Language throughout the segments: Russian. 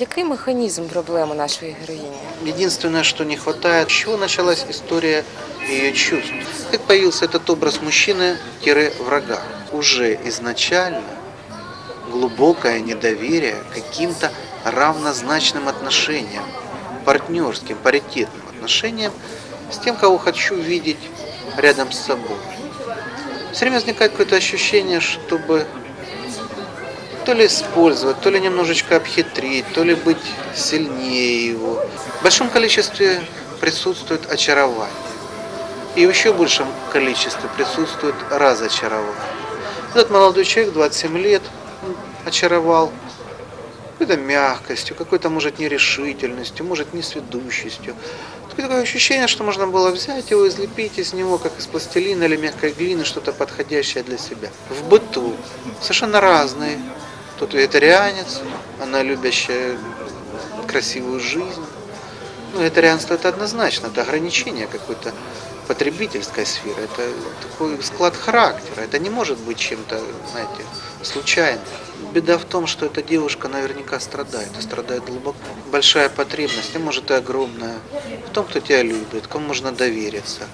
Який механізм проблеми нашої героїні? Единственное, что не хватает, с чего началась история ее чувств. Как появился этот образ мужчины-врага. Уже изначально глубокое недоверие к каким-то равнозначным отношениям, партнерским, паритетным отношениям с тем, кого хочу видеть рядом с собой. Все время возникает какое-то ощущение, чтобы то ли использовать, то ли немножечко обхитрить, то ли быть сильнее его. В большом количестве присутствует очарование. И в еще большем количестве присутствует разочарование. Этот молодой человек, 27 лет, очаровал какой-то мягкостью, какой-то, может, нерешительностью, может, несведущестью. Такое ощущение, что можно было взять его, излепить из него, как из пластилина или мягкой глины, что-то подходящее для себя. В быту совершенно разные. Тот вегетарианец, она любящая красивую жизнь. Ну, вегетарианство это однозначно, это ограничение какой-то потребительской сферы, это такой склад характера, это не может быть чем-то, знаете, случайным. Беда в том, что эта девушка наверняка страдает, и страдает глубоко. Большая потребность, а может и огромная, в том, кто тебя любит, кому можно довериться,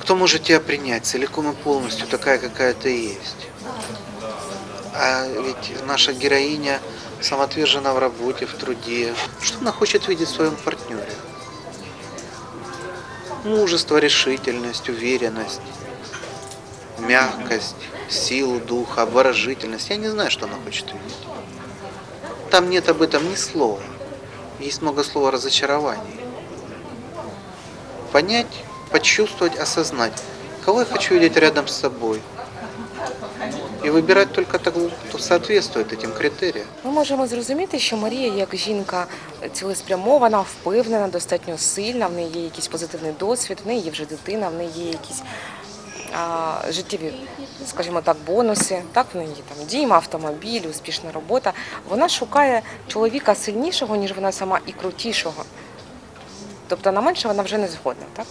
кто может тебя принять целиком и полностью, такая, какая ты есть. А ведь наша героиня самоотвержена в работе, в труде. Что она хочет видеть в своем партнере? Мужество, решительность, уверенность, мягкость, силу духа, обворожительность. Я не знаю, что она хочет видеть. Там нет об этом ни слова. Есть много слова разочарований. Понять, почувствовать, осознать, кого я хочу видеть рядом с собой. И выбирать только того, кто соответствует этим критериям. Ми можемо зрозуміти, що Марія як жінка цілеспрямована, впевнена, достатньо сильна, в неї є якийсь позитивний досвід, в неї є вже дитина, в неї є якісь а, життєві, скажімо так, бонуси. Так, в неї там дім, автомобіль, успішна робота. Вона шукає чоловіка сильнішого, ніж вона сама, і крутішого. Тобто на менше вона вже не згодна, так?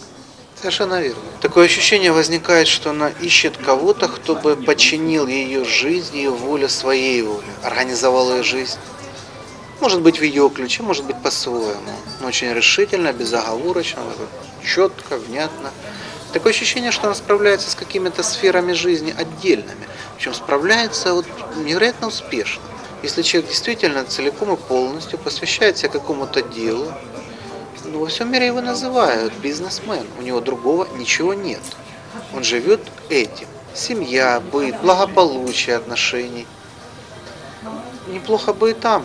Совершенно верно. Такое ощущение возникает, что она ищет кого-то, кто бы подчинил ее жизнь, ее волю своей воле, организовал ее жизнь. Может быть в ее ключе, может быть по-своему. Но очень решительно, безоговорочно, четко, внятно. Такое ощущение, что она справляется с какими-то сферами жизни отдельными. Причем справляется вот невероятно успешно. Если человек действительно целиком и полностью посвящает себя какому-то делу, ну, во всем мире его называют бизнесмен. У него другого ничего нет. Он живет этим. Семья, быт, благополучие отношений. Неплохо бы и там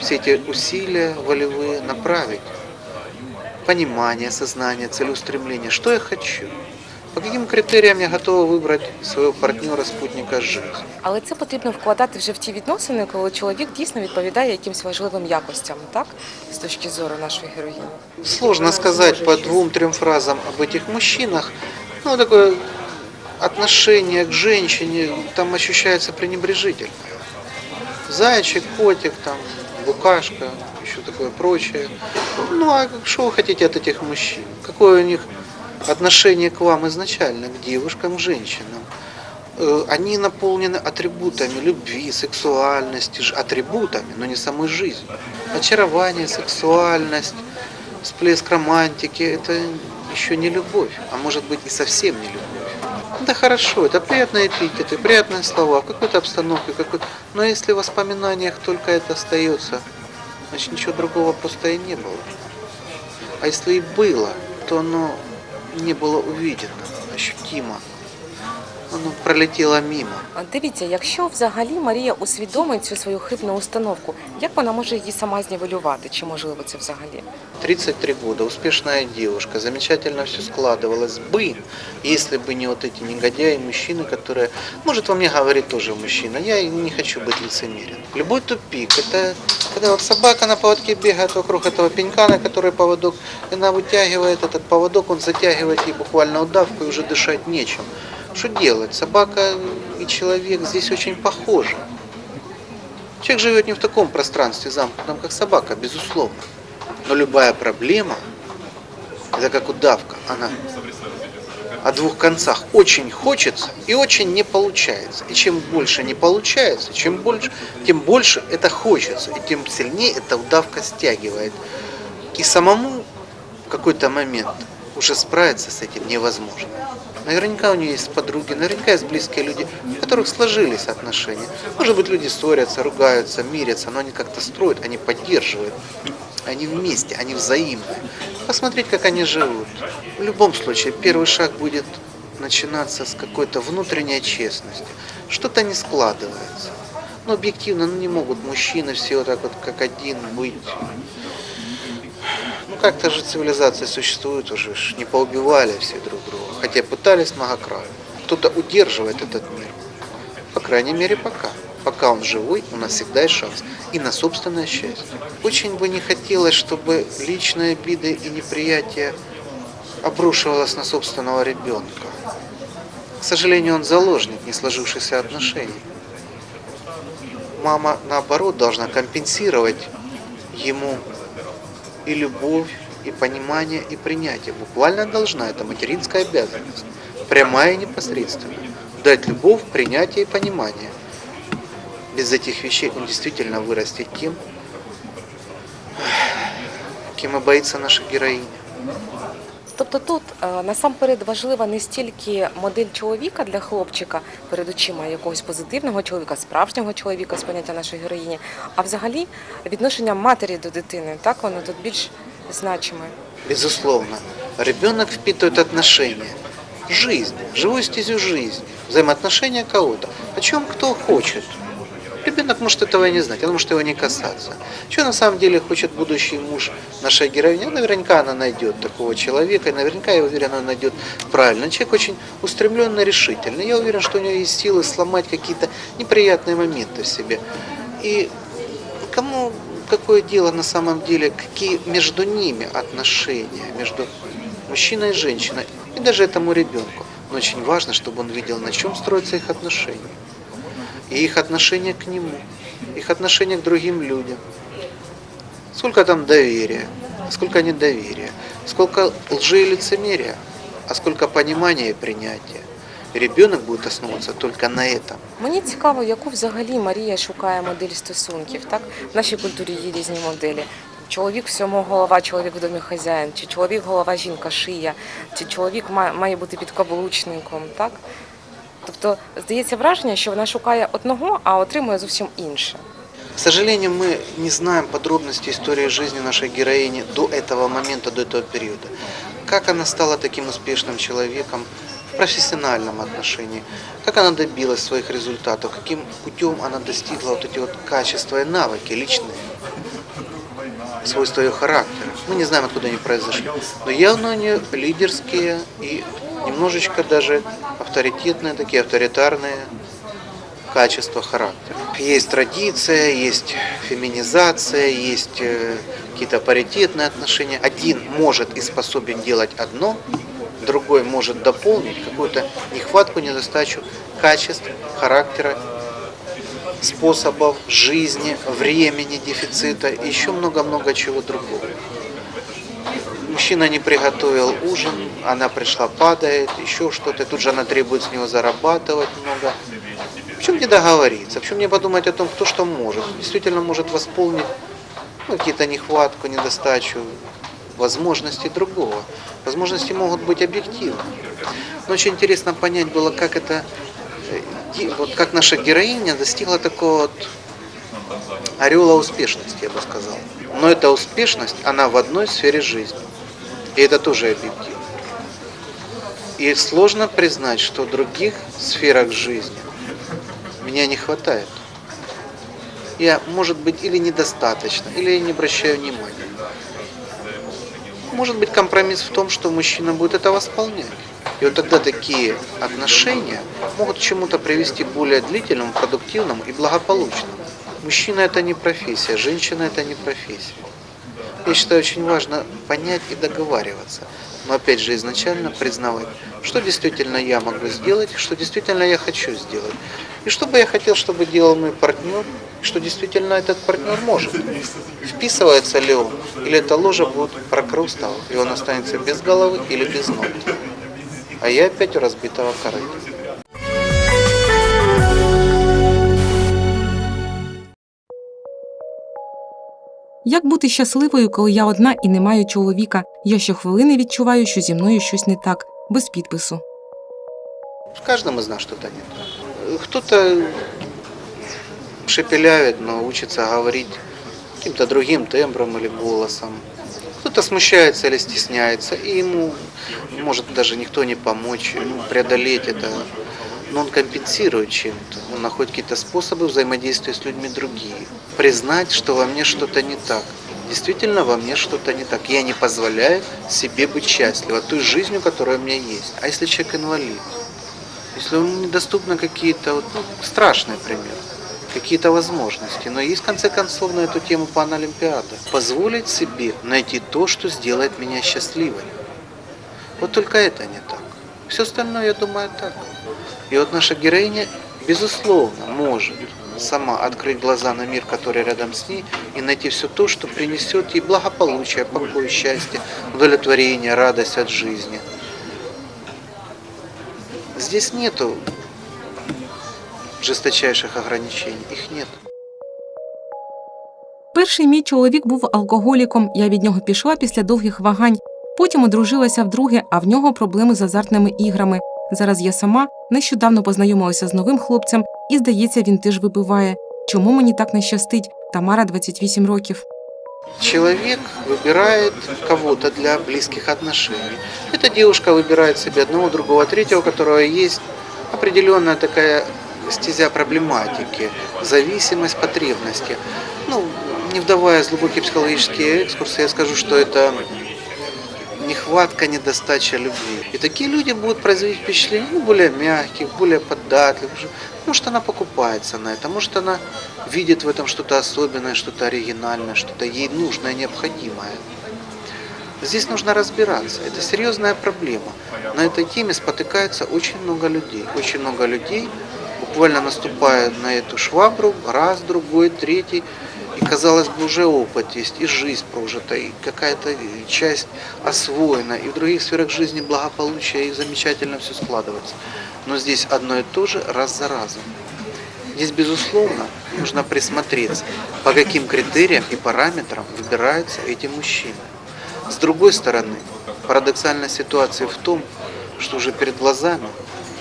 все эти усилия волевые направить. Понимание, сознание, целеустремление. Что я хочу? По каким критериям я готова выбрать своего партнера, спутника жизни? Але це потрібно вкладати вже в ті відносини, коли чоловік дійсно відповідає якимсь важливим якостям, так? З точки зору нашої героїні. Сложно сказать по двум-трем фразам об этих мужчинах. Ну, такое отношение к женщине там ощущается пренебрежительное. Зайчик, котик, там, букашка, еще такое прочее. Ну, а что вы хотите от этих мужчин? Какое у них отношение к вам изначально, к девушкам, к женщинам? Э, Они наполнены атрибутами любви, сексуальности, атрибутами, но не самой жизнью. Очарование, сексуальность, всплеск романтики – это еще не любовь, а может быть и совсем не любовь. Да хорошо, это приятные эпитеты, приятные слова, в какой-то обстановке, какой но если в воспоминаниях только это остается, значит ничего другого просто и не было. А если и было, то оно не было увидено, ощутимо. Оно пролетело мимо. А Дивіться, якщо взагалі Марія усвідомить цю свою хибну установку, як вона може її сама знівелювати? Чи можливо це взагалі? 33 года, успешная девушка, замечательно все складывалось бы, если бы не вот эти негодяи, мужчины, которые... Может, во мне говорит тоже мужчина, я и не хочу быть лицемерен. Любой тупик, это когда вот собака на поводке бегает вокруг этого пенька, на который поводок, и она вытягивает этот поводок, он затягивает ей буквально удавку, и уже дышать нечем. Что делать? Собака и человек здесь очень похожи. Человек живет не в таком пространстве замкнутом, как собака, безусловно. Но любая проблема, это как удавка, она о двух концах. Очень хочется и очень не получается. И чем больше не получается, чем больше, тем больше это хочется, и тем сильнее эта удавка стягивает. И самому в какой-то момент уже справиться с этим невозможно. Наверняка у нее есть подруги, наверняка есть близкие люди, у которых сложились отношения. Может быть, люди ссорятся, ругаются, мирятся, но они как-то строят, они поддерживают. Они вместе, они взаимные. Посмотреть, как они живут. В любом случае, первый шаг будет начинаться с какой-то внутренней честности. Что-то не складывается. Но объективно ну, не могут мужчины все вот так вот как один быть. Как-то же цивилизация существует уже, не поубивали все друг друга. Хотя пытались многократно. Кто-то удерживает этот мир. По крайней мере пока. Пока он живой, у нас всегда есть шанс. И на собственное счастье. Очень бы не хотелось, чтобы личные обиды и неприятие обрушивалось на собственного ребенка. К сожалению, он заложник не сложившихся отношений. Мама, наоборот, должна компенсировать ему и любовь, и понимание, и принятие. Буквально должна, это материнская обязанность. Прямая и непосредственная. Дать любовь, принятие и понимание. Без этих вещей он действительно вырастет тем, кем и боится наша героиня. Тобто тут е, насамперед важлива не стільки модель чоловіка для хлопчика перед очима якогось позитивного чоловіка, справжнього чоловіка з поняття нашої героїні, а взагалі відношення матері до дитини. Так воно тут більш значиме. Безусловно, ребенок впитывает отношения, жизнь, живую стезю жизни, взаимоотношения кого-то, о чем кто хочет. Ребенок может этого не знать, он может его не касаться. Что на самом деле хочет будущий муж нашей героини? Наверняка она найдет такого человека, и наверняка, я уверен, она найдет правильно. Человек очень устремленный, решительный. Я уверен, что у него есть силы сломать какие-то неприятные моменты в себе. И кому какое дело на самом деле, какие между ними отношения, между мужчиной и женщиной, и даже этому ребенку. Но очень важно, чтобы он видел, на чем строятся их отношения. И их отношение к нему, их отношение к другим людям. Сколько там доверия, сколько недоверия, сколько лжи и лицемерия, а сколько понимания и принятия. Ребенок будет основываться только на этом. Мені цікаво, яку взагалі Марія шукає модель стосунків. Так в нашій культурі є різні моделі. Чоловік всьому голова, чоловік в домі хазяїн, чи чоловік голова, жінка шия, чи чоловік має бути підкаблучником. Так тобто здається враження, що вона шукає одного, а отримує зовсім інше. К сожалению, мы не знаем подробностей истории жизни нашей героини до этого момента, до этого периода. Как она стала таким успешным человеком в профессиональном отношении, как она добилась своих результатов, каким путем она достигла вот эти вот качества и навыки личные, свойства ее характера. Мы не знаем, откуда они произошли. Но явно они лидерские и немножечко даже авторитетные, такие авторитарные качества характера. Есть традиция, есть феминизация, есть э, какие-то паритетные отношения. Один может и способен делать одно, другой может дополнить какую-то нехватку, недостачу качеств, характера, способов жизни, времени, дефицита и еще много-много чего другого. Мужчина не приготовил ужин, она пришла, падает, еще что-то, тут же она требует с него зарабатывать много. Почему не договориться? Почему не подумать о том, кто что может? Действительно может восполнить ну, какие-то нехватку, недостачу, возможности другого. Возможности могут быть объективны. Но очень интересно понять было, как это, э, вот как наша героиня достигла такого вот орела успешности, я бы сказал. Но эта успешность, она в одной сфере жизни. И это тоже объективно. И сложно признать, что в других сферах жизни меня не хватает. Я, может быть, или недостаточно, или я не обращаю внимания. Может быть, компромисс в том, что мужчина будет это восполнять. И вот тогда такие отношения могут к чему-то привести более длительному, продуктивному и благополучному. Мужчина это не профессия, женщина это не профессия. Я считаю, очень важно понять и договариваться. Но опять же изначально признавать, что действительно я могу сделать, что действительно я хочу сделать. И что бы я хотел, чтобы делал мой партнер, что действительно этот партнер может. Вписывается ли он, или эта ложа будет прокрустова, и он останется без головы или без ног. а я опять у разбитого корыта. Як бути щасливою, коли я одна і не маю чоловіка? Я щохвилини відчуваю, що зі мною щось не так, без підпису. В каждом из нас что-то не так. Кто-то шепелявит, но учится говорить каким-то другим тембром или голосом. Кто-то смущается или стесняется, и ему может даже никто не помочь ну, преодолеть это. Но он компенсирует чем-то. Он находит какие-то способы взаимодействия с людьми другие. Признать, что во мне что-то не так. Действительно, во мне что-то не так. Я не позволяю себе быть счастливой той жизнью, которая у меня есть. А если человек инвалид? Если ему недоступны какие-то, вот, ну, страшный пример, какие-то возможности. Но есть, в конце концов, на эту тему панолимпиада. Позволить себе найти то, что сделает меня счастливой. Вот только это не так. Все остальное, я думаю, так. И вот наша героиня, безусловно, может сама открыть глаза на мир, который рядом с ней, и найти все то, что принесет ей благополучие, покой, счастье, удовлетворение, радость от жизни. Здесь нету жесточайших ограничений, их нет. Перший мій чоловік був алкоголіком. Я від нього пішла після довгих вагань. Потім одружилася вдруге, а в нього проблеми з азартними іграми. Зараз я сама нещодавно познайомилася з новим хлопцем, і здається, він теж вибиває. Чому мені так не щастить? Тамара 28 років. Человек выбирает кого-то для близких отношений. Эта девушка выбирает себе одного, другого, третьего, у которого есть определенная такая стезя проблематики, зависимость, потребности. Ну, не вдаваясь в глубокие психологические экскурсы, я скажу, что это нехватка, недостача любви. И такие люди будут производить впечатление ну, более мягких, более податливых. Может, она покупается на это, может, она видит в этом что-то особенное, что-то оригинальное, что-то ей нужное, необходимое. Здесь нужно разбираться. Это серьезная проблема. На этой теме спотыкается очень много людей. Очень много людей буквально наступают на эту швабру раз, другой, третий. И, казалось бы, уже опыт есть, и жизнь прожита, и какая-то часть освоена, и в других сферах жизни благополучия, и замечательно все складывается. Но здесь одно и то же раз за разом. Здесь, безусловно, нужно присмотреться, по каким критериям и параметрам выбираются эти мужчины. С другой стороны, парадоксальная ситуация в том, что уже перед глазами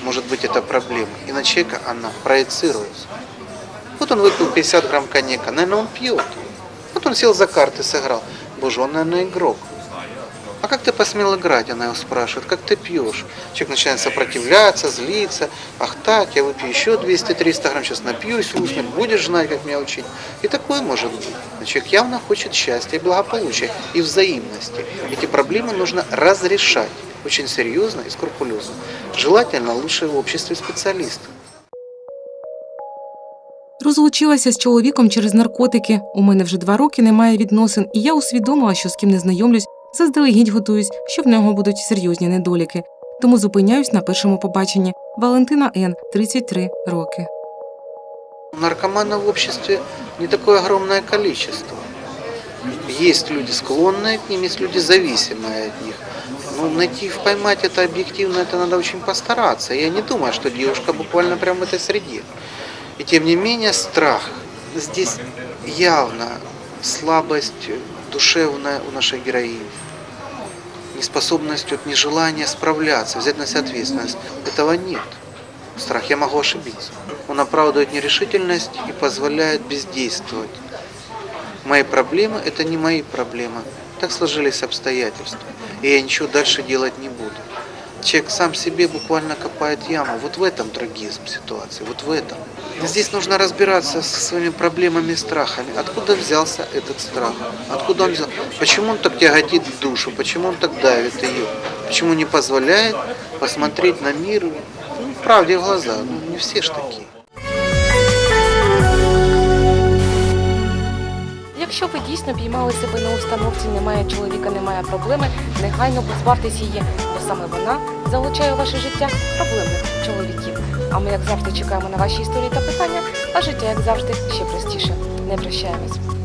может быть эта проблема, и на человека она проецируется. Вот он выпил 50 грамм коньяка, наверное, он пьет. Вот он сел за карты, сыграл. Боже, он, наверное, игрок. А как ты посмел играть, она его спрашивает, как ты пьешь? Человек начинает сопротивляться, злиться. Ах так, я выпью еще 200-300 грамм, сейчас напьюсь, уснуть, будешь знать, как меня учить. И такое может быть. Человек явно хочет счастья и благополучия, и взаимности. Эти проблемы нужно разрешать очень серьезно и скрупулезно. Желательно лучше в обществе специалистов. Розлучилася з чоловіком через наркотики. У мене вже два роки немає відносин, і я усвідомила, що з ким не знайомлюсь, заздалегідь готуюсь, що в нього будуть серйозні недоліки. Тому зупиняюсь на першому побаченні. Валентина Н, 33 роки. Наркоманов в обществе не такое огромное количество. Есть люди склонные к ним, есть люди зависимые от них. Ну, найти, поймать это объективно, это надо очень постараться. Я не думаю, что девушка буквально прямо в этой среде. И тем не менее страх. Здесь явно слабость душевная у нашей героини. Неспособность, вот, нежелание справляться, взять на себя ответственность. Этого нет. Страх, я могу ошибиться. Он оправдывает нерешительность и позволяет бездействовать. Мои проблемы – это не мои проблемы. Так сложились обстоятельства. И я ничего дальше делать не буду. Человек сам себе буквально копает яму. Вот в этом трагизм ситуации, вот в этом. Здесь нужно разбираться со своими проблемами и страхами. Откуда взялся этот страх? Откуда он взял? Почему он так тяготит в душу? Почему он так давит ее? Почему не позволяет посмотреть на мир ну, правде в глаза? Ну, не все ж такие. Якщо ви дійсно піймали себе на установці, немає чоловіка, немає проблеми, негайно позбавтесь її, бо саме вона залучає у ваше життя проблемних чоловіків. А ми, як завжди, чекаємо на ваші історії та питання, а життя, як завжди, ще простіше. Не прощаємось.